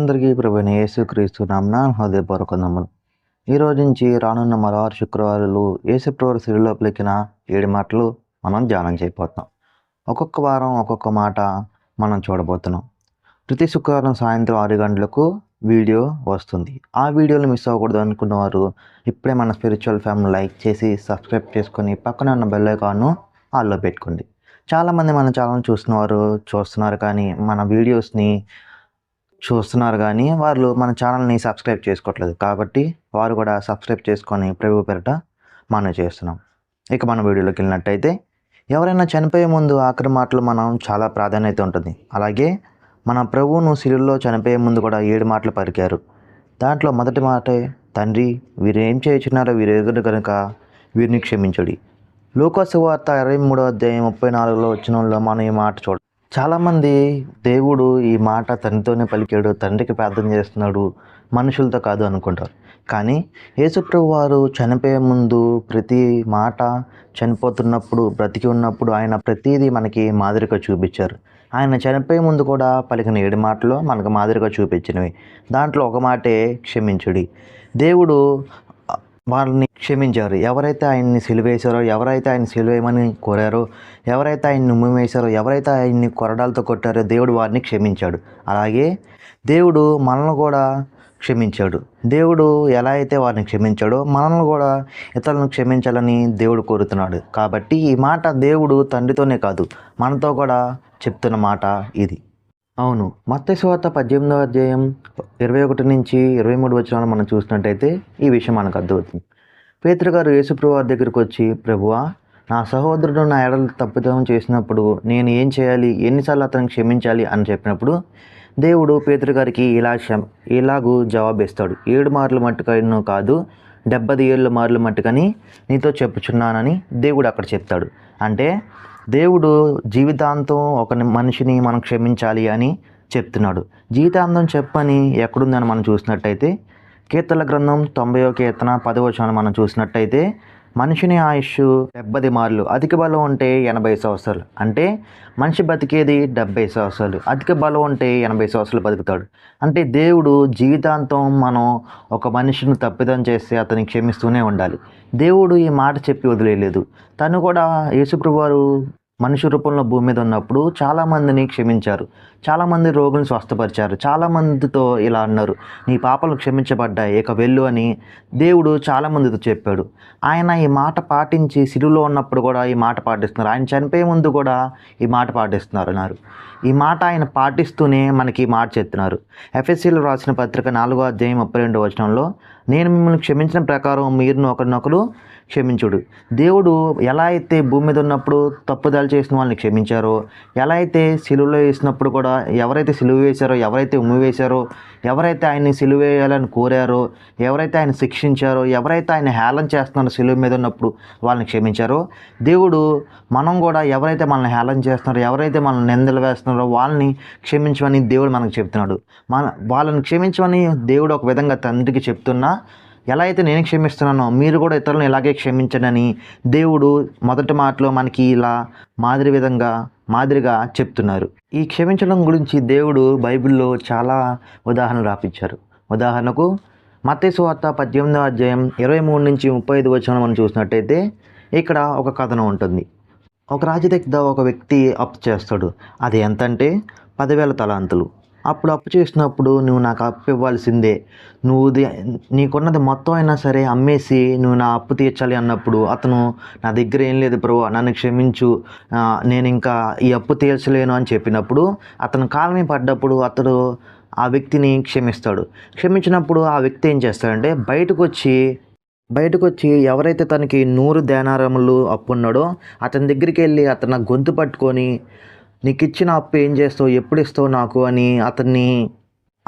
అందరికీ ప్రభుని యేసుక్రీస్తు నామన హృదయపూర్వక నమ్ములు ఈ రోజు నుంచి రానున్న మరోవారు శుక్రవారాలు యేసుప్రవర్ సిరిలో పలికిన ఏడు మాటలు మనం ధ్యానం చేయబోతున్నాం. ఒక్కొక్క వారం ఒక్కొక్క మాట మనం చూడబోతున్నాం. ప్రతి శుక్రవారం సాయంత్రం ఆరు గంటలకు వీడియో వస్తుంది. ఆ వీడియోలు మిస్ అవ్వకూడదు అనుకున్న వారు ఇప్పుడే మన స్పిరిచువల్ ఫ్యామిలీ లైక్ చేసి సబ్స్క్రైబ్ చేసుకొని పక్కన ఉన్న బెల్ ఐకాన్ను ఆల్లో పెట్టుకోండి. చాలామంది మన ఛానల్ చూస్తున్నవారు చూస్తున్నారు కానీ మన వీడియోస్ని చూస్తున్నారు కానీ వాళ్ళు మన ఛానల్ని సబ్స్క్రైబ్ చేసుకోవట్లేదు. కాబట్టి వారు కూడా సబ్స్క్రైబ్ చేసుకొని ప్రభు పెరట మనం చేస్తున్నాం. ఇక మన వీడియోలోకి వెళ్ళినట్టయితే ఎవరైనా చనిపోయే ముందు ఆఖరి మాటలు మనం చాలా ప్రాధాన్యత ఉంటుంది. అలాగే మన ప్రభువును సిరుల్లో చనిపోయే ముందు కూడా ఏడు మాటలు పలికారు. దాంట్లో మొదటి మాటే తండ్రి వీరు ఏం చేయుచున్నారో వీరు ఎదురు కనుక వీరిని క్షమించడి. లోకోసు వార్త ఇరవై మూడో అధ్యాయం ముప్పై నాలుగులో వచ్చిన మనం ఈ మాట చూడ చాలామంది దేవుడు ఈ మాట తండ్రితోనే పలికాడు తండ్రికి ప్రార్థన చేస్తున్నాడు మనుషులతో కాదు అనుకుంటారు. కానీ యేసుప్రభు వారు చనిపోయే ముందు ప్రతి మాట చనిపోతున్నప్పుడు బ్రతికి ఉన్నప్పుడు ఆయన ప్రతిదీ మనకి మాదిరిగా చూపించారు. ఆయన చనిపోయే ముందు కూడా పలికిన ఏడు మాటలు మనకు మాదిరిగా చూపించినవి. దాంట్లో ఒక మాటే క్షమించుడి. దేవుడు వాళ్ళని క్షమించారు. ఎవరైతే ఆయన్ని సిలువేశారో ఎవరైతే ఆయన సిలువేయమని కోరారో ఎవరైతే ఆయన్ని ఉమ్మివేశారో ఎవరైతే ఆయన్ని కొరడాలతో కొట్టారో దేవుడు వారిని క్షమించాడు. అలాగే దేవుడు మనల్ని కూడా క్షమించాడు. దేవుడు ఎలా అయితే వారిని క్షమించాడో మనల్ని కూడా ఇతరులను క్షమించాలని దేవుడు కోరుతున్నాడు. కాబట్టి ఈ మాట దేవుడు తండ్రితోనే కాదు మనతో కూడా చెప్తున్న మాట ఇది. అవును. మత్స్యవార్త పద్దెనిమిదవ అధ్యాయం ఇరవై ఒకటి నుంచి ఇరవై మూడు వచ్చిన మనం చూసినట్టయితే ఈ విషయం మనకు అర్థమవుతుంది. పేతురు గారు యేసుప్రభు వారి దగ్గరికి వచ్చి ప్రభువా నా సహోదరుడు నా ఎడలు తప్పిదం చేసినప్పుడు నేను ఏం చేయాలి? ఎన్నిసార్లు అతను క్షమించాలి? అని చెప్పినప్పుడు దేవుడు పేతురు గారికి ఇలా క్షమ ఇలాగూ జవాబిస్తాడు. ఏడు మార్లు మట్టుకను కాదు డెబ్బది ఏళ్ళ మార్లు మట్టుకని నీతో చెప్పుచున్నానని దేవుడు అక్కడ చెప్తాడు. అంటే దేవుడు జీవితాంతం ఒక మనిషిని మనం క్షమించాలి అని చెప్తున్నాడు. జీవితాంతం చెప్పని ఎక్కడుందని మనం చూసినట్టయితే కీర్తన గ్రంథం తొంభయో కీర్తన పదవచనం మనం చూసినట్టయితే మనిషిని ఆయుష్ డెబ్బది మార్లు అధిక బలం ఉంటే ఎనభై సంవత్సరాలు. అంటే మనిషి బతికేది డెబ్బై సంవత్సరాలు అధిక బలం ఉంటే ఎనభై సంవత్సరాలు బతుకుతాడు. అంటే దేవుడు జీవితాంతం మనం ఒక మనిషిని తప్పిదం చేస్తే అతని క్షమిస్తూనే ఉండాలి. దేవుడు ఈ మాట చెప్పి వదిలేయలేదు. తను కూడా యేసుప్రభు వారు మనిషి రూపంలో భూమి మీద ఉన్నప్పుడు చాలామందిని క్షమించారు. చాలామంది రోగులను స్వస్థపరిచారు. చాలామందితో ఇలా అన్నారు. నీ పాపలు క్షమించబడ్డాయి. ఇక వెళ్ళు అని దేవుడు చాలామందితో చెప్పాడు. ఆయన ఈ మాట పాటించి సిరులో ఉన్నప్పుడు కూడా ఈ మాట పాటిస్తున్నారు. ఆయన చనిపోయే ముందు కూడా ఈ మాట పాటిస్తున్నారు అన్నారు. ఈ మాట ఆయన పాటిస్తూనే మనకి ఈ మాట చెప్తున్నారు. ఎఫ్ఎస్సీలో రాసిన పత్రిక నాలుగో అధ్యాయం ముప్పై రెండో వచనంలో నేను మిమ్మల్ని క్షమించిన ప్రకారం మీరును ఒకరినొకరు క్షమించుడు. దేవుడు ఎలా అయితే భూమి మీద ఉన్నప్పుడు తప్పుదాలు చేసిన వాళ్ళని క్షమించారో ఎలా అయితే సిలువలో వేసినప్పుడు కూడా ఎవరైతే సిలువ వేశారో ఎవరైతే ఉమ్మి వేశారో ఎవరైతే ఆయన్ని సిలువ వేయాలని కోరారో ఎవరైతే ఆయన శిక్షించారో ఎవరైతే ఆయన హేళన చేస్తున్నారో సిలువ మీద ఉన్నప్పుడు వాళ్ళని క్షమించారో దేవుడు మనం కూడా ఎవరైతే మనల్ని హేళన చేస్తున్నారో ఎవరైతే మనల్ని నిందలు వేస్తున్నారో వాళ్ళని క్షమించమని దేవుడు మనకు చెప్తున్నాడు. మన వాళ్ళని క్షమించమని దేవుడు ఒక విధంగా తండ్రికి చెప్తున్నా ఎలా అయితే నేను క్షమిస్తున్నానో మీరు కూడా ఇతరులను ఇలాగే క్షమించడని దేవుడు మొదటి మాటలో మనకి ఇలా మాదిరి విధంగా మాదిరిగా చెప్తున్నారు. ఈ క్షమించడం గురించి దేవుడు బైబిల్లో చాలా ఉదాహరణలు రాపించారు. ఉదాహరణకు మత్తేసు వార్త పద్దెనిమిదవ అధ్యాయం ఇరవై మూడు నుంచి ముప్పై ఐదు వచ్చిన మనం చూసినట్టయితే ఇక్కడ ఒక కథనం ఉంటుంది. ఒక రాజు దగ్గర ఒక వ్యక్తి అప్పు చేస్తాడు. అది ఎంతంటే పదివేల తలాంతులు. అప్పుడు అప్పు చేసినప్పుడు నువ్వు నాకు అప్పు ఇవ్వాల్సిందే. నువ్వు నీకున్నది మొత్తం అయినా సరే అమ్మేసి నువ్వు నా అప్పు తీర్చాలి అన్నప్పుడు అతను నా దగ్గర ఏం లేదు బ్రో నన్ను క్షమించు నేను ఇంకా ఈ అప్పు తీర్చలేను అని చెప్పినప్పుడు అతను కాలమే పడ్డప్పుడు అతడు ఆ వ్యక్తిని క్షమిస్తాడు. క్షమించినప్పుడు ఆ వ్యక్తి ఏం చేస్తాడంటే బయటకు వచ్చి బయటకు వచ్చి ఎవరైతే తనకి నూరు దేనారములు అప్పు ఉన్నాడో అతని దగ్గరికి వెళ్ళి అతను గొంతు పట్టుకొని నీకు ఇచ్చిన అప్పు ఏం చేస్తావు? ఎప్పుడు ఇస్తావు నాకు? అని అతన్ని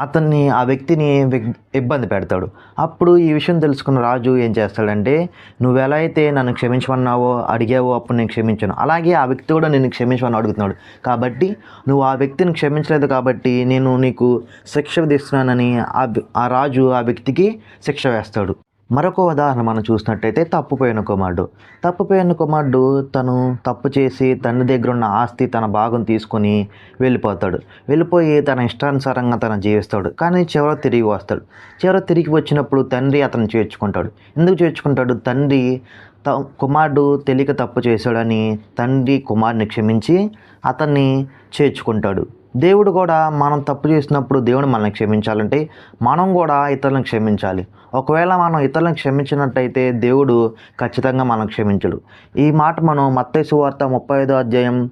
అతన్ని ఆ వ్యక్తిని ఇబ్బంది పెడతాడు. అప్పుడు ఈ విషయం తెలుసుకున్న రాజు ఏం చేస్తాడంటే నువ్వు ఎలా అయితే నన్ను క్షమించమన్నావో అడిగావో అప్పుడు నేను క్షమించాను. అలాగే ఆ వ్యక్తి కూడా నేను క్షమించమని అడుగుతున్నాడు. కాబట్టి నువ్వు ఆ వ్యక్తిని క్షమించలేదు కాబట్టి నేను నీకు శిక్ష విధిస్తున్నానని ఆ ఆ రాజు ఆ వ్యక్తికి శిక్ష వేస్తాడు. మరొక ఉదాహరణ మనం చూసినట్టయితే తప్పుపోయిన కుమారుడు. తప్పుపోయిన కుమారుడు తను తప్పు చేసి తండ్రి దగ్గర ఉన్న ఆస్తి తన భాగం తీసుకొని వెళ్ళిపోతాడు. వెళ్ళిపోయి తన ఇష్టానుసారంగా తను జీవిస్తాడు. కానీ చివర తిరిగి వస్తాడు. చివర తిరిగి వచ్చినప్పుడు తండ్రి అతను చేర్చుకుంటాడు. ఎందుకు చేర్చుకుంటాడు? తండ్రి త కుమారుడు తెలియక తప్పు చేశాడని తండ్రి కుమారుని క్షమించి అతన్ని చేర్చుకుంటాడు. దేవుడు కూడా మనం తప్పు చేసినప్పుడు దేవుడు మనల్ని క్షమించాలంటే మనం కూడా ఇతరులను క్షమించాలి. ఒకవేళ మనం ఇతరులను క్షమించినట్టయితే దేవుడు ఖచ్చితంగా మనం క్షమించడు. ఈ మాట మనం మత్తయి వార్త ముప్పై ఐదో అధ్యాయం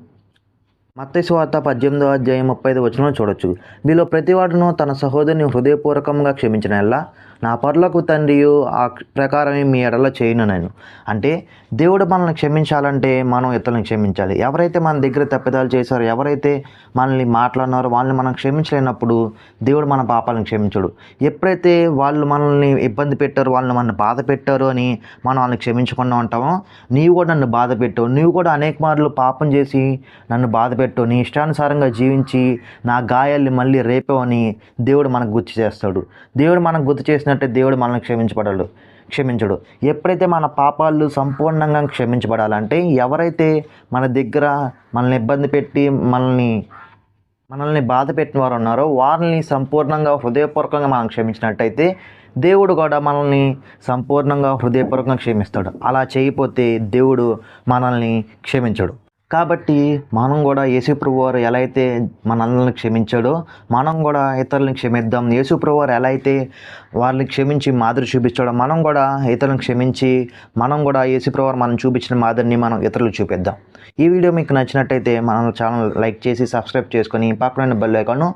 మత్తయి వార్త పద్దెనిమిదో అధ్యాయం ముప్పై ఐదు వచనంలో చూడొచ్చు. మీలో ప్రతివాడును తన సహోదరుని హృదయపూర్వకంగా క్షమించిన ఎలా నా పరులకు తండ్రియు ఆ ప్రకారమే మీ ఎడల చేయను నేను. అంటే దేవుడు మనల్ని క్షమించాలంటే మనం ఇతరులను క్షమించాలి. ఎవరైతే మన దగ్గర తప్పిదాలు చేశారో ఎవరైతే మనల్ని మాట్లాడినారో వాళ్ళని మనం క్షమించలేనప్పుడు దేవుడు మన పాపాలను క్షమించడు. ఎప్పుడైతే వాళ్ళు మనల్ని ఇబ్బంది పెట్టారో వాళ్ళని మనల్ని బాధ పెట్టారు అని మనం వాళ్ళని క్షమించకుండా ఉంటామో నీవు కూడా నన్ను బాధ పెట్టావు నీవు కూడా అనేక మార్లు పాపం చేసి నన్ను బాధ పెట్టావు నీ ఇష్టానుసారంగా జీవించి నా గాయాల్ని మళ్ళీ రేపావని దేవుడు మనకు గుర్తు చేస్తాడు. దేవుడు మనకు గుర్తు చేసిన చేసినట్టే దేవుడు మనల్ని క్షమించబడడు క్షమించడు. ఎప్పుడైతే మన పాపాలు సంపూర్ణంగా క్షమించబడాలంటే ఎవరైతే మన దగ్గర మనల్ని ఇబ్బంది పెట్టి మనల్ని మనల్ని బాధ పెట్టిన వారు ఉన్నారో వారిని సంపూర్ణంగా హృదయపూర్వకంగా మనం క్షమించినట్టయితే దేవుడు కూడా మనల్ని సంపూర్ణంగా హృదయపూర్వకంగా క్షమిస్తాడు. అలా చేయకపోతే దేవుడు మనల్ని క్షమించడు. కాబట్టి మనం కూడా యేసుప్రభు వారు ఎలా అయితే మనందరిని క్షమించాడో మనం కూడా ఇతరులను క్షమిద్దాం. యేసుప్రభు వారు ఎలా అయితే వాళ్ళని క్షమించి మాదిరి చూపించాడో మనం కూడా ఇతరులను క్షమించి మనం కూడా యేసుప్రభు వారు మనం చూపించిన మాదిరిని మనం ఇతరులకు చూపిద్దాం. ఈ వీడియో మీకు నచ్చినట్టయితే మన ఛానల్ లైక్ చేసి సబ్స్క్రైబ్ చేసుకొని పక్కన బెల్ ఐకాన్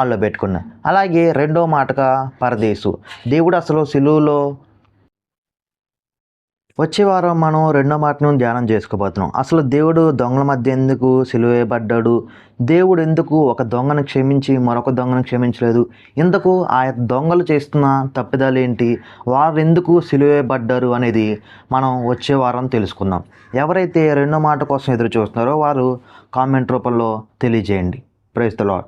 ఆన్లో పెట్టుకున్నాం. అలాగే రెండో మాటగా పరదేశు. దేవుడు అసలు సిలువులో వచ్చే వారం మనం రెండో మాటను ధ్యానం చేసుకోబోతున్నాం. అసలు దేవుడు దొంగల మధ్య ఎందుకు సిలువేయబడ్డాడు? దేవుడు ఎందుకు ఒక దొంగను క్షమించి మరొక దొంగను క్షమించలేదు? ఇందుకు ఆ దొంగలు చేస్తున్న తప్పిదాలు ఏంటి వారు ఎందుకు సిలువేయబడ్డారు అనేది మనం వచ్చే వారం తెలుసుకుందాం. ఎవరైతే రెండో మాట కోసం ఎదురు చూస్తున్నారో వారు కామెంట్ రూపంలో తెలియజేయండి. Praise the lord